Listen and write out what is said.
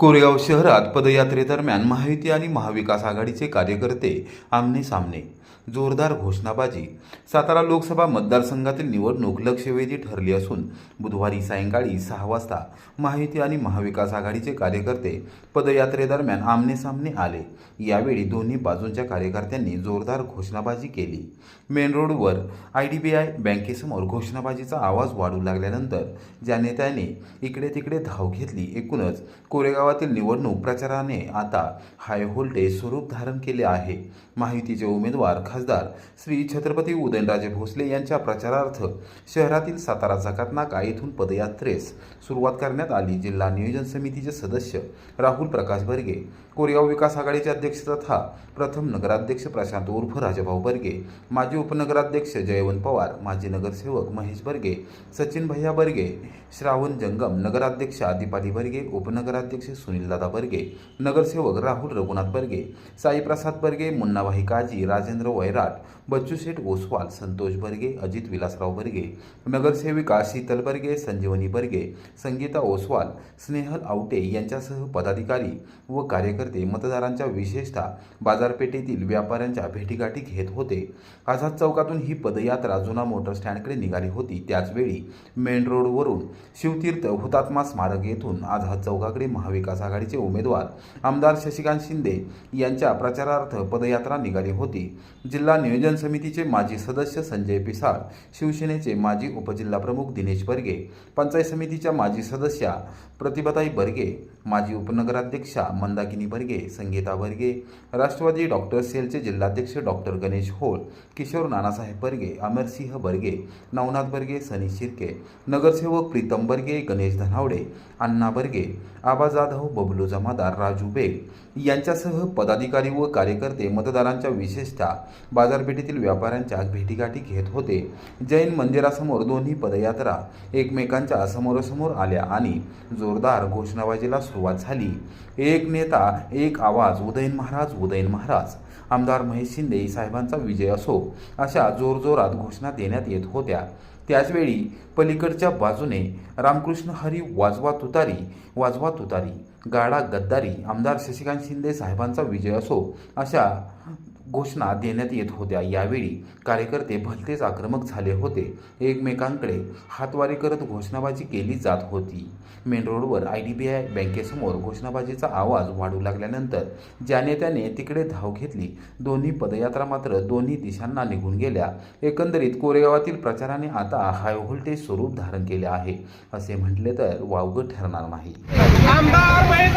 कोरेगाव शहरात पदयात्रेदरम्यान महायुती आणि महाविकास आघाडीचे कार्यकर्ते आमने सामने जोरदार घोषणाबाजी. सातारा लोकसभा मतदारसंघातील निवडणूक लक्षवेधी ठरली असून बुधवारी सायंकाळी सहा वाजता महायुती आणि महाविकास आघाडीचे कार्यकर्ते पदयात्रेदरम्यान आमनेसामने आले. यावेळी दोन्ही बाजूंच्या कार्यकर्त्यांनी जोरदार घोषणाबाजी केली. मेन रोडवर आय डी बी आय बँकेसमोर घोषणाबाजीचा आवाज वाढू लागल्यानंतर ज्या नेत्याने इकडे तिकडे धाव घेतली एकूणच कोरेगावातील निवडणूक प्रचाराने आता हाय व्होल्टेज स्वरूप धारण केले आहे. माहितीचे उमेदवार खासदार श्री छत्रपती उदयनराजे भोसले यांच्या प्रचारार्थ शहरातील सातारा जकात नाका येथून पदयात्रेस सुरुवात करण्यात आली. जिल्हा नियोजन समितीचे सदस्य राहुल प्रकाश बर्गे कोरेगाव विकास आघाडीचे अध्यक्ष तथा प्रथम नगराध्यक्ष प्रशांत उर्फ राजाभाऊ बर्गे माजी उपनगराध्यक्ष जयवंत पवार माजी नगरसेवक महेश बर्गे सचिन भैया बर्गे श्रावण जंगम नगराध्यक्ष आदिपाली बर्गे उपनगराध्यक्ष सुनीलदादा बर्गे नगरसेवक राहुल रघुनाथ बर्गे साईप्रसाद बर्गे मुन्नाभाई काजी राजेंद्र वैराट बच्चू शेठ ओसवाल संतोष बर्गे अजित विलासराव बर्गे नगरसेविका शीतल बर्गे संजीवनी बर्गे संगीता ओसवाल स्नेहल आवटे यांच्यासह पदाधिकारी व कार्यकर्ते मतदारांच्या विशेषतः बाजारपेठेतील व्यापाऱ्यांच्या भेटीगाठी घेत होते. आझाद चौकातून ही पदयात्रा जुना मोटर स्टँडकडे निघाली होती. त्याचवेळी मेन रोडवरून शिवतीर्थ हुतात्मा स्मारक येथून आझाद चौकाकडे महाविकास आघाडीचे उमेदवार आमदार शशिकांत शिंदे यांच्या प्रचारार्थ पदयात्रा निघाली होती. जिल्हा नियोजन समितीचे माजी सदस्य संजय पिसाळ शिवसेनेचे माजी उपजिल्हाप्रमुख दिनेश बर्गे पंचायत समितीच्या माजी सदस्या प्रतिभाताई बर्गे माजी उपनगराध्यक्षा मंदाकिनी बर्गे संगीता बर्गे राष्ट्रवादी डॉक्टर सेलचे जिल्हाध्यक्ष डॉक्टर गणेश होळ किशोर नानासाहेब बर्गे अमरसिंह बर्गे नवनाथ बर्गे सनी शिर्के नगरसेवक प्रीतम बर्गे गणेश धनावडे अण्णा बर्गे आबा जाधव बबलू जमादार राजू बेग यांच्यासह पदाधिकारी व कार्यकर्ते मतदारांच्या विशेषतः बाजारपेठेतील व्यापाऱ्यांच्या भेटीगाठी घेत होते. जैन मंदिरासमोर दोन्ही पदयात्रा एकमेकांच्या समोरासमोर आल्या आणि जोरदार घोषणाबाजीला सुरुवात झाली. एक नेता एक आवाज उदयन महाराज उदयन महाराज. आमदार महेश शिंदे साहेबांचा विजय असो अशा जोरजोरात घोषणा देण्यात येत होत्या. त्याचवेळी पलीकडच्या बाजूने रामकृष्ण हरी वाजवा तुतारी वाजवा तुतारी गाडा गद्दारी आमदार शशिकांत शिंदे साहेबांचा विजय असो अशा घोषणा देण्यात येत होत्या. यावेळी कार्यकर्ते भलतेच आक्रमक झाले होते. एकमेकांकडे हातवारे करत घोषणाबाजी केली जात होती. मेन रोडवर आय डी बी आय बँकेसमोर घोषणाबाजीचा आवाज वाढू लागल्यानंतर ज्याने त्याने तिकडे धाव घेतली दोन्ही पदयात्रा मात्र दोन्ही दिशांना निघून गेल्या. एकंदरीत कोरेगावातील प्रचाराने आता हाय व्होल्टेज स्वरूप धारण केले आहे. असे म्हटले तर वावगं ठरणार नाही. आमदार महेंद्र